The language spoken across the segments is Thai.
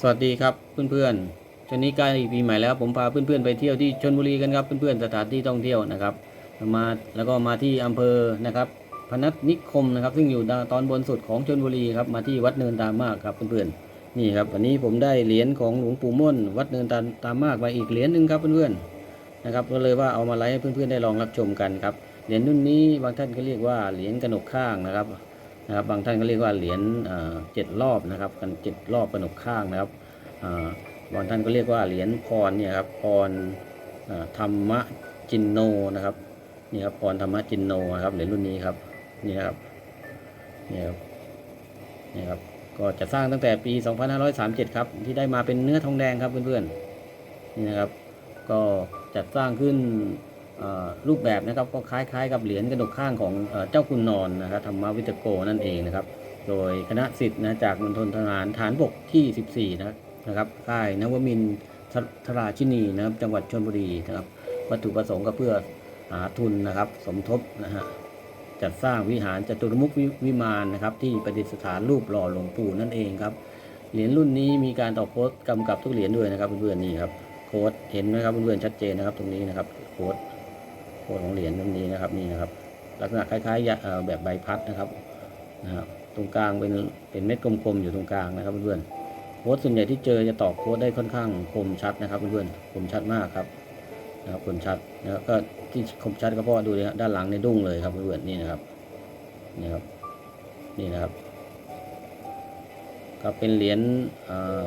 สวัสดีครับเพื่อนๆช่วงนี้ใกล้ปีใหม่แล้วผมพาเพื่อนๆไปเที่ยวที่ชลบุรีกันครับเพื่อนๆสถานที่ท่องเที่ยวนะครับมาแล้วก็มาที่อำเภอนะครับพนัสนิคมนะครับ ซึ่งอยู่ตอนบนสุดของชลบุรีครับมาที่วัดเนินตามมากครับเพื่อนๆนี่ครับวันนี้ผมได้เหรียญของหลวงปู่ม่นวัดเนินตามตามมากมาอีกเหรียญหนึ่งครับเพื่อนๆนะครับก็เลยว่าเอามาไลฟ์ให้เพื่อนๆได้ลองรับชมกันครับเหรียญรุ่นนี้บางท่านก็เรียกว่าเหรียญกระหนกข้างนะครับ นะครับบางท่านก็เรียกว่าเหรียญเจ็ดรอบนะครับกันเจ็ดรอบกระหนกข้างนะครับบางท่านก็เรียกว่าเหรียญพรเนี่ยครับพรธรรมจินโนนะครับนี่ครับพรธรรมจินโนครับเหรียญรุ่นนี้ครับนี่ครับนี่ครับนี่ครับก็จะสร้างตั้งแต่ปี 2537 ครับที่ได้มาเป็นเนื้อทองแดงครับเพื่อนๆนี่นะครับ ก็จัดสร้างขึ้น รูปแบบนะครับก็คล้ายๆ กับเหรียญกระดกข้างของเจ้าคุณนอนนะครับธรรมวิจโกนั่นเองนะครับ โดยคณะสิทธิ์นะจากมณฑลทหารฐานบกที่ 14 นะครับนะครับค่ายนวมินทราชินีนะครับจังหวัดชลบุรีนะครับวัตถุประสงค์ก็เพื่อหาทุนนะครับ สมทบนะฮะจัดสร้างวิหารจตุรมุขวิวิมานนะครับ ที่ประดิษฐานรูปหล่อหลวงปู่นั่นเองครับเหรียญรุ่นนี้มีการต่อโค้ดกำกับทุกเหรียญด้วยนะครับเพื่อนๆนี่ครับโค้ดเห็นไหมครับเพื่อนๆชัดเจนนะครับ ตรงนี้นะครับโค้ด โค้ดของเหรียญตรงนี้นะครับนี่นะครับ ลักษณะคล้ายๆแบบใบพัดนะครับนะครับตรงกลางเป็นเป็นเม็ดกลมๆอยู่ตรงกลางนะครับเพื่อนๆโค้ดส่วนใหญ่ที่เจอจะตอกโค้ดได้ค่อนข้างคมชัดนะครับเพื่อนๆคมชัดมากครับนะครับคมชัดนะครับก็ที่คมชัดก็เพราะดูนะด้านหลังในดุ้งเลยครับเพื่อนๆนี่นะครับนี่ครับนี่นะครับก็เป็นเหรียญอ่อเอ่อ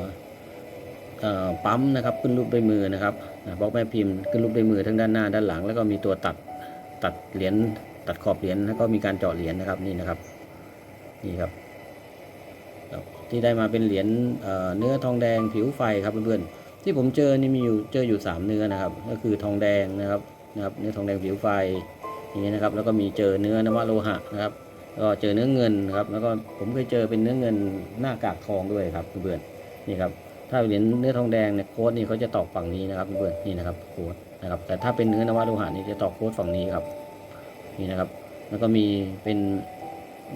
ปั๊มนะครับขึ้นรูปด้วยมือนะครับบล็อกแม่พิมพ์ขึ้นรูปด้วยมือทั้งด้านหน้าด้านหลัง แล้วก็มีตัวตัดตัดเหรียญตัดขอบเหรียญแล้วก็มีการเจาะเหรียญนะครับนี่นะครับนี่ครับ ที่ได้มาเป็นเหรียญเเนื้อทองแดงผิวไฟครับเพื่อนๆที่ผมเจอนี่มีอยู่เจออยู่ 3 เนื้อนะครับ ก็คือทองแดงนะครับนะครับเนื้อทองแดงผิวไฟอย่างนี้นะครับ แล้วก็มีเจอเนื้อนวโลหะนะครับก็เจอเนื้อเงินนะครับ แล้วก็ผมเคยเจอเป็นเนื้อเงินหน้ากากทองด้วยครับเพื่อนๆนี่ครับ ถ้าเหรียญเนื้อทองแดงเนี่ยโค้ดนี่เขาจะตอกฝั่งนี้นะครับเพื่อนนี่นะครับโค้ดนะครับแต่ถ้าเป็นเนื้อนวโลหะนี่จะตอกโค้ดฝั่งนี้ครับนี่นะครับ แล้วก็มีเป็น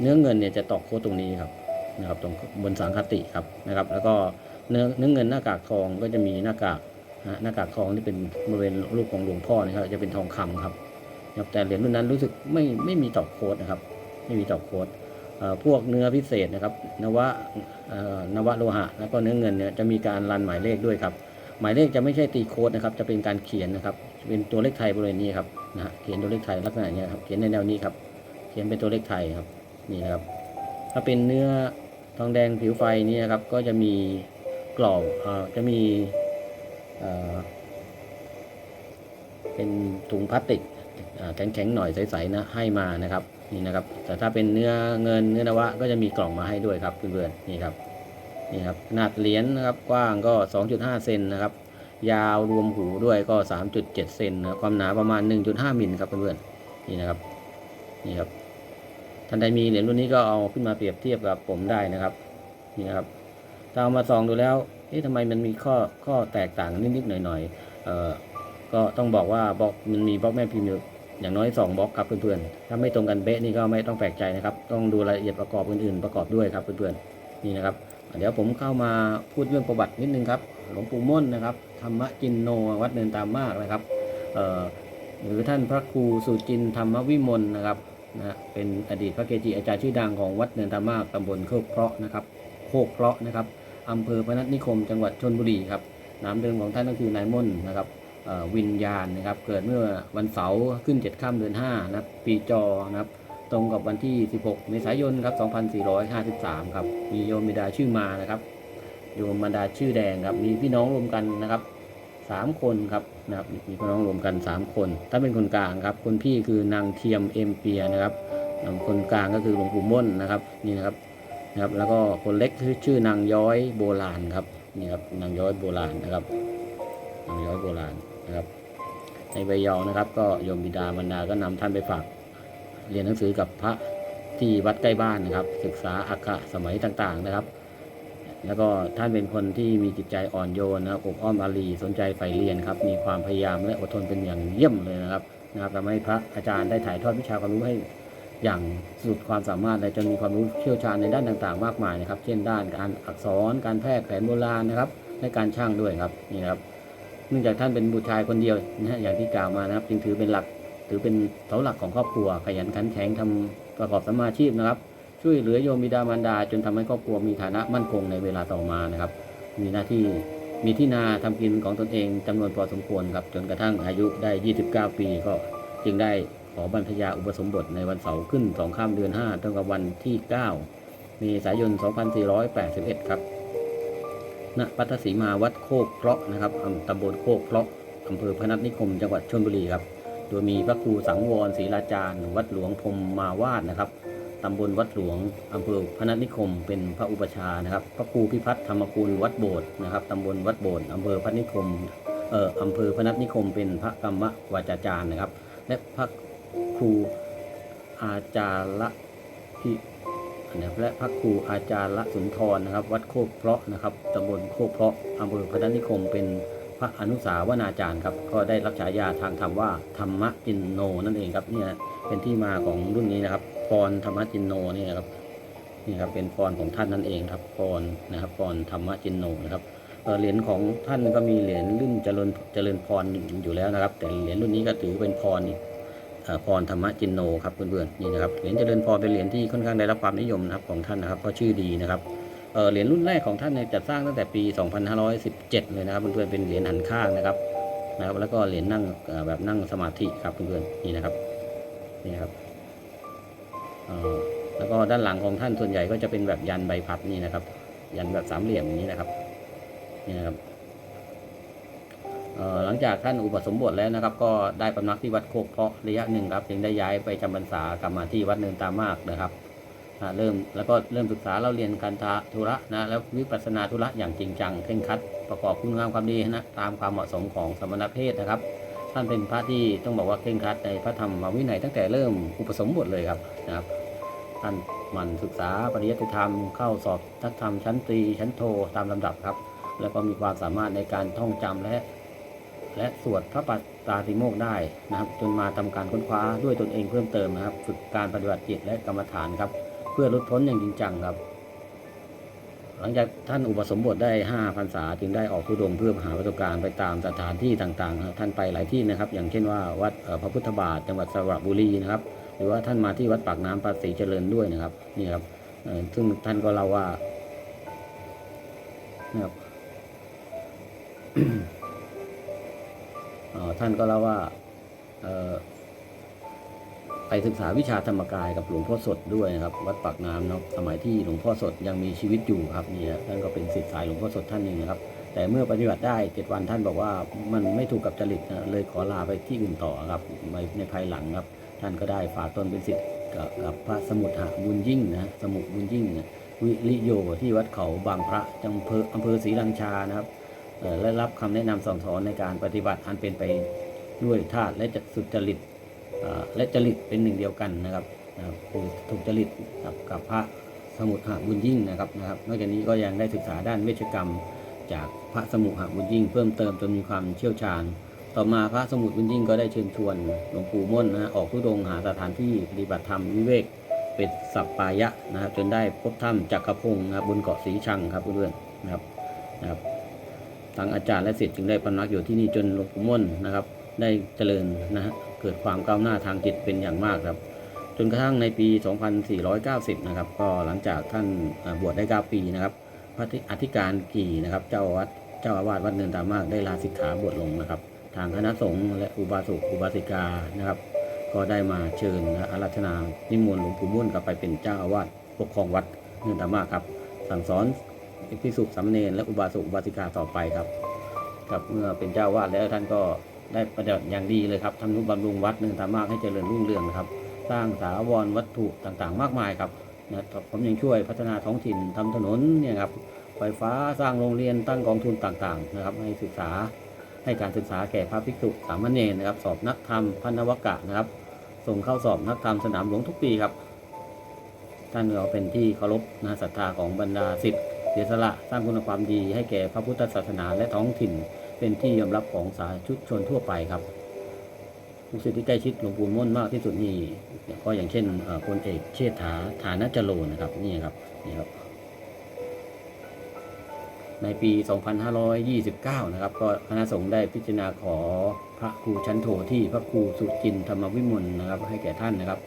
เนื้อเงินเนี่ยจะตอกโค้ดตรงนี้ครับนะครับตรงบนสังคติครับนะครับ แล้วก็เนื้อเนื้อเงินหน้ากากทองก็จะมีหน้ากากนะหน้ากากทองที่เป็นบริเวณรูปของหลวงพ่อนะครับจะเป็นทองคำครับนะครับแต่เหรียญรุ่นนั้นรู้สึกไม่ไม่มีตอกโค้ดนะครับ ไม่มีตอกโค้ด พวกเนื้อพิเศษนะครับนวะเอ่อนวะโลหะ แล้วก็เนื้อเงินเนี่ยจะมีการรันหมายเลขด้วยครับ หมายเลขจะไม่ใช่ตีโค้ดนะครับ จะเป็นการเขียนนะครับเป็นตัวเลขไทยบริเวณนี้ครับนะเขียนตัวเลขไทยลักษณะนี้ครับเขียนในแนวนี้ครับเขียนเป็นตัวเลขไทยครับนี่นะครับ ถ้าเป็นเนื้อทองแดงผิวไฟนี่นะครับก็จะมีกรอบเอ่อจะมีเป็นถุงพลาสติกแข็งๆหน่อยใสๆนะให้มานะครับ นี่นะครับ แต่ถ้าเป็นเนื้อเงินเนื้อนวะก็จะมีกล่องมาให้ด้วยครับเพื่อนๆนี่ครับนี่ครับขนาดเหรียญนะครับกว้างก็ 2.5 เซนนะครับ ยาวรวมหูด้วยก็ 3.7 เซนนะครับความหนาประมาณ 1.5 มิลครับเพื่อนๆนี่นะครับนี่ครับท่านใดมีเหรียญรุ่นนี้ก็เอาขึ้นมาเปรียบเทียบกับผมได้นะครับนี่นะครับถ้าเอามาส่องดูแล้วเอ๊ะทำไมมันมีข้อข้อแตกต่างนิดๆหน่อยๆเอ่อก็ต้องบอกว่าบล็อกมันมีบล็อกแม่พิมพ์ อย่างน้อย2บล็อกครับเพื่อนๆ ถ้าไม่ตรงกันเป๊ะนี่ก็ไม่ต้องแปลกใจนะครับ ต้องดูรายละเอียดประกอบอื่นๆ ประกอบด้วยครับเพื่อนๆ นี่นะครับ เดี๋ยวผมเข้ามาพูดเรื่องประวัตินิดนึงครับ หลวงปู่ม่นนะครับ ธรรมจินโนวัดเนินตามมากนะครับ หรือท่านพระครูสุจินธรรมวิมลนะครับนะเป็นอดีตพระเกจิอาจารย์ชื่อดังของวัดเนินตามากตำบลโคกเพราะนะครับโคกเพราะนะครับอำเภอพนัสนิคมจังหวัดชนบุรีครับ นามเดิมของท่านก็คือนายม่นนะครับ วิญญาณนะครับ เกิดเมื่อวันเสาร์ขึ้น7ค่ำเดือน5นะครับปีจอนะครับ ตรงกับวันที่ 16 เมษายนครับ2453 ครับ มีโยมบิดาชื่อมานะครับ โยมบรรดาชื่อแดงครับ มีพี่น้องรวมกันนะครับสามคนครับนะครับมีพี่น้องรวมกันสามคน ถ้าเป็นคนกลางครับ คนพี่คือนางเทียมเอ็มเปียนะครับคนกลางก็คือหลวงปู่ม่นนะครับนี่นะครับนะครับ แล้วก็คนเล็กชื่อชื่อนางย้อยโบราณครับนี่ครับนางย้อยโบราณนะครับนางย้อยโบราณ นะครับ ในใบยอนะครับ ก็โยมบิดาบรรดาก็นำท่านไปฝาก เรียนหนังสือกับพระที่วัดใกล้บ้านนะครับ ศึกษาอักขะสมัยต่างๆนะครับ แล้วก็ท่านเป็นคนที่มีจิตใจอ่อนโยนนะครับอบอ้อมอารีสนใจใฝ่เรียนครับ มีความพยายามและอดทนเป็นอย่างเยี่ยมเลยนะครับนะครับทำให้พระอาจารย์ได้ถ่ายทอดวิชาความรู้ให้อย่างสุดความสามารถและจนมีความรู้เชี่ยวชาญในด้านต่างๆ มากมายนะครับ เช่นด้านการอักษร การแพทย์แผนโบราณนะครับ และการช่างด้วยครับนี่นะครับ เนื่องจากท่านเป็นบุตรชายคนเดียวนะฮะอย่างที่กล่าวมานะครับ จึงถือเป็นหลักถือเป็นเสาหลักของครอบครัว ขยันขันแข็งทำประกอบสมาชีพนะครับ ช่วยเหลือโยมบิดามารดา จนทำให้ครอบครัวมีฐานะมั่นคงในเวลาต่อมานะครับ มีหน้าที่มีที่นาทำกินของตนเองจำนวนพอสมควรครับจนกระทั่งอายุได้ 29 ปีก็จึงได้ขอบรรพชาอุปสมบทในวันเสาร์ขึ้น2ข้ามเดือน5ตรงกับวันที่ 9 เมษายน 2481 ครับ ณปัตตสีมาวัดโคกเพราะนะครับตำบลโคกเพราะอำเภอพนัสนิคม จังหวัดชลบุรีครับ โดยมีพระครูสังวรศรีราจารย์วัดหลวงพรมมาวาดนะครับตำบลวัดหลวงอำเภอพนัสนิคม เป็นพระอุปชานะครับ พระครูพิพัฒน์ธรรมกุลวัดโบสถ์นะครับตำบลวัดโบสถ์อำเภอพนัสนิคมเอ่ออำเภอพนัสนิคม เป็นพระกรรมวาจาจารย์นะครับ และพระครูอาจารละพิ นะครับและพระครูอาจารย์ละสุนทรนะครับ วัดโคกเพราะนะครับตำบลโคกเพราะอำเภอพนัสนิคมเป็นพระอนุสาวนาจารย์ครับก็ได้รับฉายาทางธรรมว่าธรรมจินโนนั่นเองครับเนี่ยเป็นที่มาของรุ่นนี้นะครับพรธรรมจินโนนี่ครับนี่ครับเป็นพรของท่านนั่นเองครับพรนะครับพรธรรมจินโนนะครับเหรียญของท่านก็มีเหรียญรุ่นเจริญเจริญพรอยู่แล้วนะครับ แต่เหรียญรุ่นนี้ก็ถือเป็นพรอีก พรธรรมจินโนครับเพื่อนๆนี่นะครับเหรียญเจริญพรเป็นเหรียญที่ค่อนข้างได้รับความนิยมนะครับของท่านนะครับเพราะชื่อดีนะครับเหรียญรุ่นแรกของท่านเนี่ยจัดสร้างตั้งแต่ปี 2517 เลยนะครับเพื่อนๆเป็นเหรียญหันข้างนะครับนะครับแล้วก็เหรียญนั่งแบบนั่งสมาธิครับเพื่อนๆนี่นะครับนี่ครับแล้วก็ด้านหลังของท่านส่วนใหญ่ก็จะเป็นแบบยันใบพัดนี่นะครับ ยันแบบสามเหลี่ยมอย่างนี้นะครับนี่นะครับ หลังจากท่านอุปสมบทแล้วนะครับ ก็ได้ปำนักที่วัดโคกเพาะระยะหนึ่งครับจึงได้ย้ายไปจำพรรษากลับมาที่วัดเนินตามากนะครับเริ่มแล้วก็เริ่มศึกษาเราเรียนการทาธุระนะแล้ววิปัสสนาธุระอย่างจริงจังเคร่งครัดประกอบคุณงามความดีนะตามความเหมาะสมของสมณเพศนะครับ ท่านเป็นพระที่ต้องบอกว่าเคร่งครัดในพระธรรมวินัยตั้งแต่เริ่มอุปสมบทเลยครับนะครับท่านหมั่นศึกษาปริยัติธรรมเข้าสอบทักธรรมชั้นตรีชั้นโทตามลำดับครับ แล้วก็มีความสามารถในการท่องจำและ และสวดพระปัตตาติโมกได้นะครับ จนมาทำการค้นคว้าด้วยตนเองเพิ่มเติมนะครับ ฝึกการปฏิบัติจิตและกรรมฐานครับ เพื่อลดพ้นอย่างจริงจังครับ หลังจากท่านอุปสมบทได้5พรรษาจึงได้ออกทุดงเพื่อหาประสบการณ์ไปตามสถานที่ต่างๆครับท่านไปหลายที่นะครับ อย่างเช่นว่าวัดพระพุทธบาทจังหวัดสระบุรีนะครับ หรือว่าท่านมาที่วัดปากน้ำภาษีเจริญด้วยนะครับนี่ครับซึ่งท่านก็เล่าว่านะครับ ท่านก็เล่าว่าไปศึกษาวิชาธรรมกายกับหลวงพ่อสดด้วยนะครับวัดปากน้ำเนาะสมัยที่หลวงพ่อสดยังมีชีวิตอยู่ครับนี่ท่านก็เป็นศิษย์สายหลวงพ่อสดท่านหนึ่งนะครับ แต่เมื่อปฏิบัติได้เจ็ดวันท่านบอกว่ามันไม่ถูกกับจริตนะเลยขอลาไปที่อื่นต่อครับในภายหลังครับ ท่านก็ได้ฝากตนเป็นศิษย์กับกับพระสมุทรหาบุญยิ่งนะสมุทรบุญยิ่งนะวิริโยที่วัดเขาบางพระจังเภออำเภอศรีลังชานะครับ และรับคำแนะนำสั่งสอนในการปฏิบัติอันเป็นไปด้วยธาตุและจะสุจริตและจริตเป็นหนึ่งเดียวกันนะครับคือถูกจริตกับพระสมุทรหบุญยิ่งนะครับนะครับ นอกจากนี้ก็ยังได้ศึกษาด้านเวชกรรม จากพระสมุหบุญยิ่ง เพิ่มเติมจนมีความเชี่ยวชาญ ต่อมาพระสมุทรบุญยิ่งก็ได้เชิญชวนหลวงปู่ม่นนะออกทุดงหาสถานที่ปฏิบัติธรรมวิเวกเป็นสัปปายะนะครับจนได้พบถ้ำจักรพงศ์นะครับบนเกาะสีชังครับเพื่อนๆนะครับนะครับ ทางอาจารย์และศิษย์จึงได้พำนักอยู่ที่นี่จนหลวงปู่ม่นนะครับ ได้เจริญนะฮะเกิดความก้าวหน้าทางจิตเป็นอย่างมากครับ จนกระทั่งในปี 2490 นะครับ ก็หลังจากท่านบวชได้ 9 ปีนะครับ พระอธิการกี่นะครับ เจ้าวัดเจ้าอาวาสวัดเนินตามากได้ลาสิกขาบวชลงนะครับ ทางคณะสงฆ์และอุบาสกอุบาสิกานะครับ ก็ได้มาเชิญนะอาราธนานิมนต์หลวงปู่ม่วนกลับไปเป็นเจ้าอาวาสปกครองวัดเนินตามากครับ สั่งสอน ภิกษุสามเณรและอุบาสกอุบาสิกาต่อไปครับ ครับเมื่อเป็นเจ้าวาสแล้วท่านก็ได้ประดับอย่างดีเลยครับทำนุบำรุงวัดเนินตามากให้เจริญรุ่งเรืองครับ สร้างสาวรวัตถุต่างๆ มากมายครับนะผมยังช่วยพัฒนาท้องถิ่นทำถนนเนี่ยครับไฟฟ้าสร้างโรงเรียนตั้งกองทุนต่างๆนะครับให้ศึกษาให้การศึกษาแก่พระภิกษุสามเณรนะครับ สอบนักธรรมพันวกะนะครับ ส่งเข้าสอบนักธรรมสนามหลวงทุกปีครับ ท่านก็เป็นที่เคารพนะศรัทธาของบรรดาศิษย์ เสียสละสร้างคุณความดีให้แก่พระพุทธศาสนาและท้องถิ่น เป็นที่ยอมรับของสาธุชนทั่วไปครับลูกศิษย์ที่ใกล้ชิดหลวงปู่ม่วนมากที่สุดนี่ก็อย่างเช่นเอ่อพลเอกเชษฐาฐานะจโรนะครับนี่ครับนี่ครับ ในปี 2529 นะครับ ก็คณะสงฆ์ได้พิจารณาขอพระครูชั้นโทที่พระครูสุจินธรรมวิมลนะครับ ให้แก่ท่านนะครับ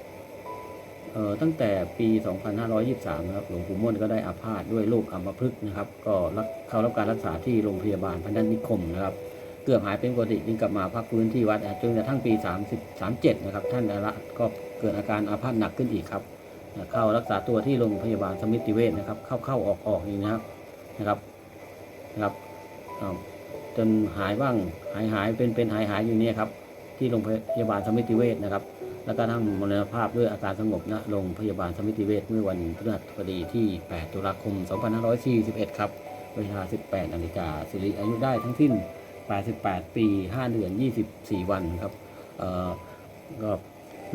ตั้งแต่ปี 2523 นะครับ หลวงปู่ม่วนก็ได้อาพาธด้วยโรคอัมพฤกษ์นะครับ ก็รับเข้ารับการรักษาที่โรงพยาบาลพันธนิคมนะครับ เกือบหายเป็นปกติจึงกลับมาพักฟื้นที่วัดจนกระทั่งปี 30 37 นะครับ ท่านอาละก็เกิดอาการอาพาธหนักขึ้นอีกครับ เข้ารักษาตัวที่โรงพยาบาลสมิติเวชนะครับ เข้าเข้าออกออกนี่นะครับ นะครับนะครับจนหายบ้างหายหายเป็นเป็นหายหายอยู่เนี่ยครับ ที่โรงพยาบาลสมิติเวชนะครับ แล้วก็ทั้งมรณภาพด้วยอาการสงบณโรงพยาบาลสมิติเวชเมื่อวันพฤหัสบดีที่ 8 ตุลาคม 2541 ครับ เวลา 18 นาฬิกาสิริอายุได้ทั้งสิ้น 88 ปี 5 เดือน 24 วันครับเอ่อก็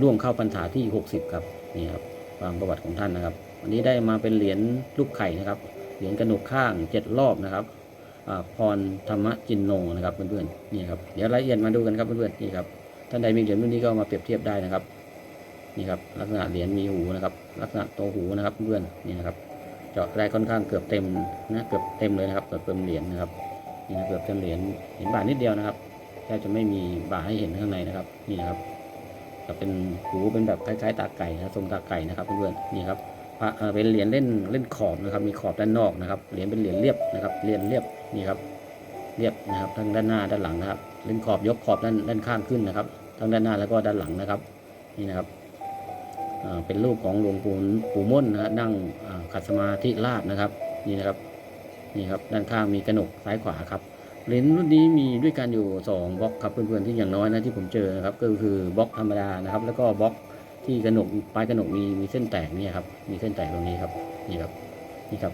ร่วมเข้าพรรษาที่ 60 ครับนี่ครับความประวัติของท่านนะครับ วันนี้ได้มาเป็นเหรียญลูกไข่นะครับ เหรียญกระหนกข้าง 7 รอบนะครับอ่าพรธรรมจินโนนะครับเพื่อนๆนี่ครับเดี๋ยวรายละเอียดมาดูกันครับเพื่อนๆนี่ครับ ท่านใดมีเหรียญรุ่นนี้ก็มาเปรียบเทียบได้นะครับนี่ครับลักษณะเหรียญมีหูนะครับลักษณะตัวหูนะครับเพื่อนนี่นะครับเจาะได้ค่อนข้างเกือบเต็มนะเกือบเต็มเลยนะครับเกือบเต็มเหรียญนะครับนี่นะเกือบเต็มเหรียญเห็นบาทนิดเดียวนะครับแทบจะไม่มีบาทให้เห็นข้างในนะครับนี่นะครับจะเป็นหูเป็นแบบคล้ายๆตาไก่นะทรงตาไก่นะครับเพื่อนๆนี่ครับเอ่อเป็นเหรียญเล่นเล่นขอบนะครับมีขอบด้านนอกนะครับเหรียญเป็นเหรียญเรียบนะครับเหรียญเรียบนี่ครับเรียบนะครับทั้งด้านหน้าด้านหลังนะครับ เล่นขอบยกขอบด้านด้านข้างขึ้นนะครับ ทั้งด้านหน้าแล้วก็ด้านหลังนะครับ นี่นะครับเป็นรูปของหลวงปู่ปู่ม่นนะฮะนั่งขัดสมาธิราบนะครับ นี่นะครับนี่ครับด้านข้างมีกระหนกซ้ายขวาครับเหรียญรุ่นนี้มีด้วยกันอยู่ 2บล็อกครับเพื่อนๆที่อย่างน้อยนะที่ผมเจอนะครับก็คือบล็อกธรรมดานะครับ แล้วก็บล็อกที่กระหนกปลายกระหนกมีมีเส้นแตกนี่ครับมีเส้นแตกตรงนี้ครับนี่ครับนี่ครับ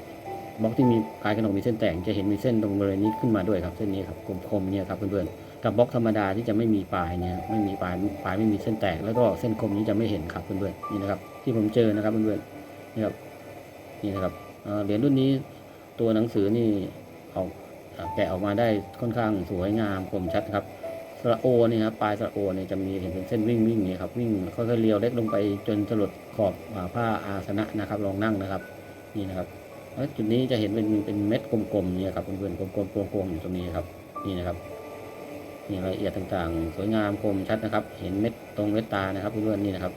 บล็อกที่มีปลายกระหนกมีเส้นแตกจะเห็นมีเส้นตรงบริเวณนี้ขึ้นมาด้วยครับเส้นนี้ครับคมๆเนี่ยครับเพื่อนๆ กับบล็อกธรรมดาที่จะไม่มีปลายเนี่ยไม่มีปลายปลายไม่มีเส้นแตก แล้วก็เส้นคมนี้จะไม่เห็นครับเพื่อนๆนี่นะครับ ที่ผมเจอนะครับเพื่อนๆนี่ครับนี่นะครับเหรียญรุ่นนี้ตัวหนังสือนี่ออกอ่าแกะออกมาได้ค่อนข้างสวยงามคมชัดครับสระโอนี่ครับปลายสระโอเนี่ยจะมีเห็นเป็นเส้นวิ่งวิ่งนี่ครับวิ่งค่อยๆเลียวเล็กลงไปจนจรดขอบผ้าอาสนะนะครับลองนั่งนะครับ นี่นะครับจุดนี้จะเห็นเป็นเป็นเม็ดกลมๆเนี่ยครับเพื่อนๆกลมๆโค้งๆอยู่ตรงนี้ครับนี่นะครับ นี่รายละเอียดต่างๆ สวยงามคมชัดนะครับ เห็นเม็ดตรงเม็ดตานะครับเพื่อนๆนี่นะครับ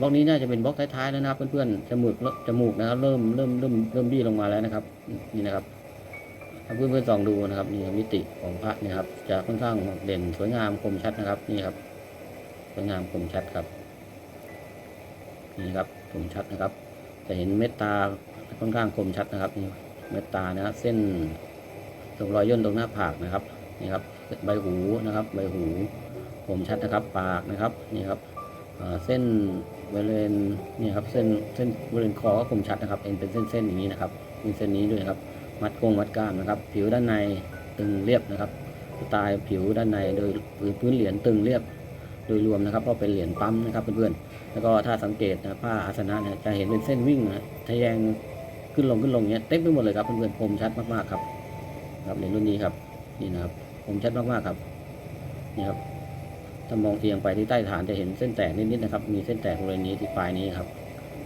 บล็อกนี้น่าจะเป็นบล็อกท้ายๆแล้วนะครับเพื่อนๆจมูกจมูกนะครับเริ่มเริ่มเริ่มเริ่มบี้ลงมาแล้วนะครับ นี่นะครับถ้าเพื่อนๆส่องดูนะครับนี่ครับมิติของพระเนี่ยครับ จะค่อนข้างเด่นสวยงามคมชัดนะครับนี่ครับ สวยงามคมชัดครับ นี่ครับคมชัดนะครับ จะเห็นเม็ดตาค่อนข้างคมชัดนะครับนี่เม็ดตานะเส้นตรงรอยย่นตรงหน้าผากนะครับ นี่ครับใบหูนะครับใบหูคมชัดนะครับปากนะครับนี่ครับเส้นบริเวณนี่ครับเส้นเส้นบริเวณคอก็คมชัดนะครับเป็นเป็นเส้นเส้นอย่างนี้นะครับมีเส้นนี้ด้วยครับมัดโค้งมัดกล้ามนะครับ ผิวด้านในตึงเรียบนะครับสไตล์ผิวด้านในโดยพื้นเหรียญตึงเรียบโดยรวมนะครับเพราะเป็นเหรียญปั๊มนะครับเพื่อนๆแล้วก็ถ้าสังเกตนะผ้าอาสนะเนี่ยจะเห็นเป็นเส้นวิ่งนะทะแยงขึ้นลงขึ้นลงเนี้ยเต็มไปหมดเลยครับเพื่อนๆคมชัดมากๆครับครับเหรียญรุ่นนี้ครับนี่นะครับ มชัดมากๆครับนี่ครับถ้ามองเอียงไปที่ใต้ฐานจะเห็นเส้นแตกนิดๆนะครับ มีเส้นแตกบริเวณนี้ที่ปลายนี้ครับ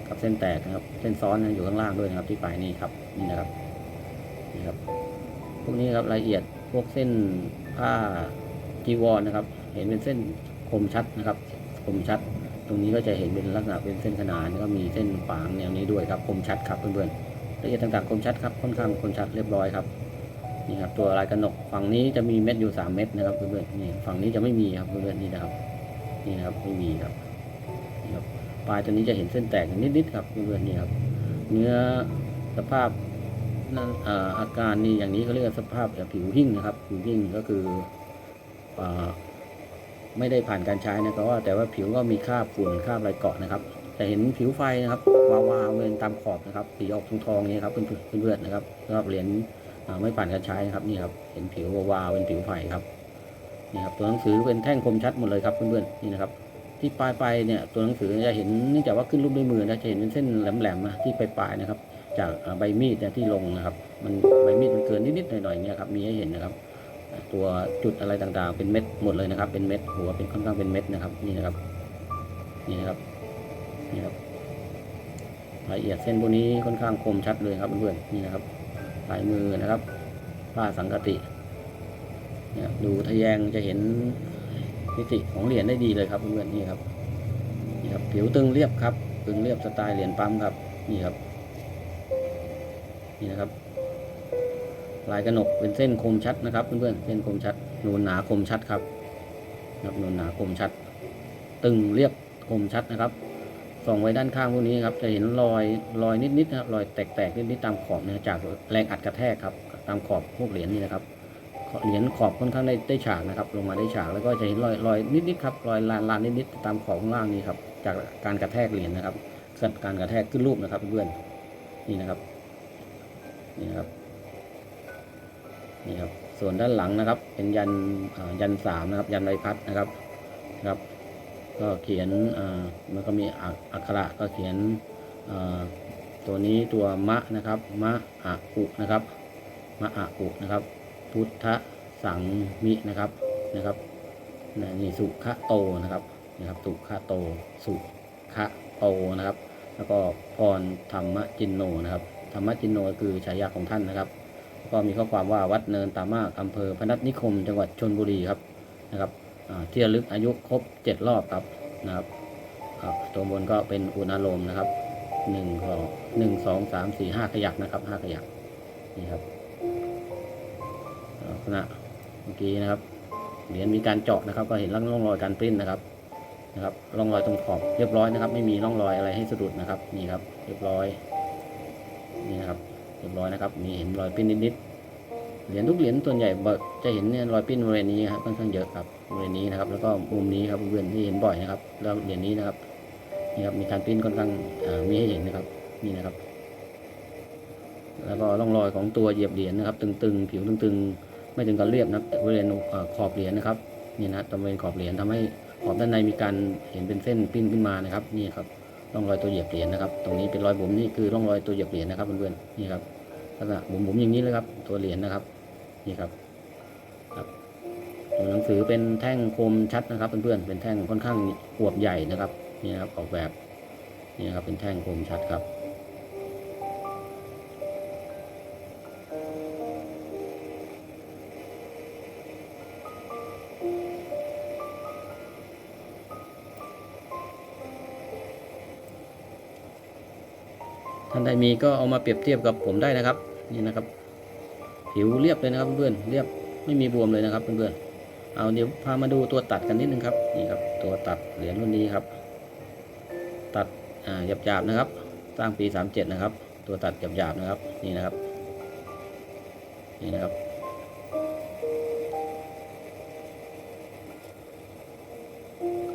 กับเส้นแตกนะครับ เส้นซ้อนอยู่ข้างล่างด้วยนะครับ ที่ปลายนี้ครับนี่นะครับนี่ครับ พวกนี้ครับรายละเอียดพวกเส้นผ้าจีวรนะครับ เห็นเป็นเส้นคมชัดนะครับ คมชัด ตรงนี้ก็จะเห็นเป็นลักษณะเป็นเส้นขนานแล้วก็มีเส้นฝางแนวนี้ด้วยครับ คมชัดครับเพื่อนๆละเอียดต่างๆคมชัดครับค่อนข้างคมชัดเรียบร้อยครับ นี่ครับตัวลายกระหนกฝั่งนี้จะมีเม็ดอยู่สามเม็ดนะครับเพื่อนๆนี่ฝั่งนี้จะไม่มีครับเพื่อนๆนี่นะครับนี่นะครับไม่มีครับนี่ครับปลายตัวนี้จะเห็นเส้นแตกนิดๆครับเพื่อนๆนี่ครับ เนื้อสภาพนั่นอาอาการนี่อย่างนี้เขาเรียกว่าสภาพแบบผิวหิ้งนะครับ ผิวหิ้งก็คือไม่ได้ผ่านการใช้นะครับว่าแต่ว่าผิวก็มีคราบฝุ่นคราบอะไรเกาะนะครับจะเห็นผิวไฟนะครับวาวๆเวนตามขอบนะครับสีออกทองๆนี้ครับเพื่อนๆนะครับสำหรับเหรียญ ไม่ผ่านการใช้นะครับนี่ครับเห็นผิววาวเป็นผิวไฟครับนี่ครับตัวหนังสือเป็นแท่งคมชัดหมดเลยครับเพื่อนๆนี่นะครับ ที่ปลายไปเนี่ยตัวหนังสือจะเห็นเนื่องจากว่าขึ้นรูปด้วยมือนะจะเห็นเป็นเส้นแหลมๆนะที่ปลายๆนะครับ จากใบมีดเนี่ยที่ลงนะครับ มันใบมีดมันเกินนิดๆหน่อยๆเนี่ยครับมีให้เห็นนะครับ ตัวจุดอะไรต่างๆ เป็นเม็ดหมดเลยนะครับ เป็นเม็ดหัวเป็นค่อนข้างเป็นเม็ดนะครับนี่นะครับนี่นะครับนี่ครับละเอียดเส้นพวกนี้ค่อนข้างคมชัดเลยครับเพื่อนๆนี่นะครับ ลายมือนะครับผ้าสังกติเนี่ยดูทะแยงจะเห็นมิติของเหรียญได้ดีเลยครับเพื่อนๆนี่ครับนี่ครับ ผิวตึงเรียบครับตึงเรียบสไตล์เหรียญปั๊มครับนี่ครับ นี่นะครับ ลายกระหนกเป็นเส้นคมชัดนะครับเพื่อนๆเส้นคมชัดนูนหนาคมชัดครับนะครับนูนหนาคมชัด ตึงเรียบคมชัดนะครับ ส่องไว้ด้านข้างพวกนี้ครับ จะเห็นรอยรอยนิดๆนะครับรอยแตกๆนิดๆตามขอบเนี่ยจากแรงอัดกระแทกครับ ตามขอบพวกเหรียญนี่นะครับเหรียญขอบค่อนข้างได้ได้ฉากนะครับ ลงมาได้ฉากแล้วก็จะเห็นรอยรอยนิดๆครับรอยลานลานนิดๆตามขอบข้างล่างนี่ครับ จากการกระแทกเหรียญนะครับการกระแทกขึ้นรูปนะครับเพื่อนๆนี่นะครับนี่นะครับนี่ครับส่วนด้านหลังนะครับ เป็นยันยันสามนะครับ ยันใบพัดนะครับนะครับ ก็เขียนมันก็มีอักขระก็เขียนตัวนี้ตัวมะนะครับมะอะอุนะครับมะอะอุนะครับ พุทธสังมินะครับนะครับนะนี่สุขะโตนะครับนะครับสุขะโตสุขะโตนะครับ แล้วก็พรธรรมจินโนนะครับธรรมจินโนก็คือฉายาของท่านนะครับ ก็มีข้อความว่าวัดเนินตามากอำเภอพนัสนิคม จังหวัดชนบุรีครับนะครับ อ่าที่ระลึกอายุครบ7รอบครับนะครับครับตัวบนก็เป็นอุณาโลมนะครับหนึ่งสองหนึ่งสองสามสี่ห้าขยักนะครับห้าขยักนี่ครับลักษณะเมื่อกี้นะครับเหรียญมีการเจาะนะครับ ก็เห็นร่องรอยการปริ้นนะครับนะครับร่องรอยตรงขอบเรียบร้อยนะครับ ไม่มีร่องรอยอะไรให้สะดุดนะครับนี่ครับ เรียบร้อยนี่นะครับเรียบร้อยนะครับมีเห็นรอยปิ้นนิดๆเหรียญทุกเหรียญส่วนใหญ่จะเห็นเนี่ยรอยปิ้นบริเวณนี้ครับค่อนข้างเยอะครับ ริเวณนี้นะครับ แล้วก็มุมนี้ครับเพื่อนที่เห็นบ่อยนะครับ แล้วเหรียญนี้นะครับนี่ครับมีการปิ้นค่อนข้างมีให้เห็นนะครับนี่นะครับ แล้วก็ร่องรอยของตัวเหยียบเหรียญนะครับ ตึงๆ ผิวตึงๆ ไม่ถึงกับเรียบนะครับบริเวณขอบเหรียญนะครับนี่นะบริเวณขอบเหรียญทำให้ขอบด้านในมีการเห็นเป็นเส้นปิ้นขึ้นมานะครับ นี่ครับร่องรอยตัวเหยียบเหรียญนะครับ ตรงนี้เป็นรอยบุ๋มนี่คือร่องรอยตัวเหยียบเหรียญนะครับเพื่อนๆนี่ครับลักษณะบุ๋มๆอย่างนี้เลยครับ ตัวเหรียญนะครับ นี่ครับ หนังสือเป็นแท่งคมชัดนะครับเพื่อนๆเป็นแท่งค่อนข้างอวบใหญ่นะครับนี่นะครับออกแบบนี่นะครับเป็นแท่งคมชัดครับท่านใดมีก็เอามาเปรียบเทียบกับผมได้นะครับ นี่นะครับ ผิวเรียบเลยนะครับเพื่อนเรียบไม่มีบวมเลยนะครับเพื่อนๆ เอาเดี๋ยวพามาดูตัวตัดกันนิดนึงครับนี่ครับ ตัวตัดเหรียญรุ่นนี้ครับ ตัดอ่าหยาบๆนะครับสร้างปี37นะครับ ตัวตัดหยาบๆนะครับนี่นะครับนี่นะครับ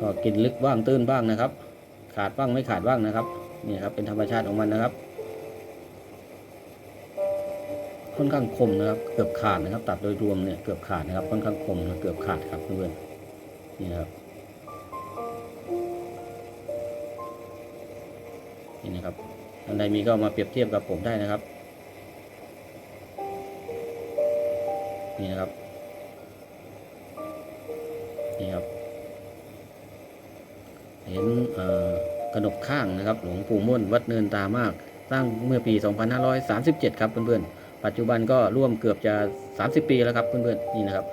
ก็กินลึกบ้างตื้นบ้างนะครับ ขาดบ้างไม่ขาดบ้างนะครับนี่ครับเป็นธรรมชาติของมันนะครับ ค่อนข้างคมนะครับ เกือบขาดนะครับ ตัดโดยรวมเนี่ยเกือบขาดนะครับ ค่อนข้างคมนะเกือบขาดครับเพื่อนๆนี่นะครับนี่นะครับท่านใดมีก็มาเปรียบเทียบกับผมได้นะครับ นี่นะครับ นี่ครับ เห็นเอ่อกระหนกข้างนะครับ หลวงปู่ม่วนวัดเนินตามากสร้างเมื่อปี 2537 ครับเพื่อนๆ ปัจจุบันก็ร่วมเกือบจะ 30 ปีแล้วครับเพื่อนๆนี่นะครับ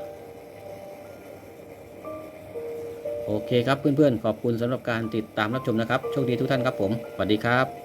โอเคครับเพื่อนๆ ขอบคุณสำหรับการติดตามรับชมนะครับ โชคดีทุกท่านครับผม สวัสดีครับ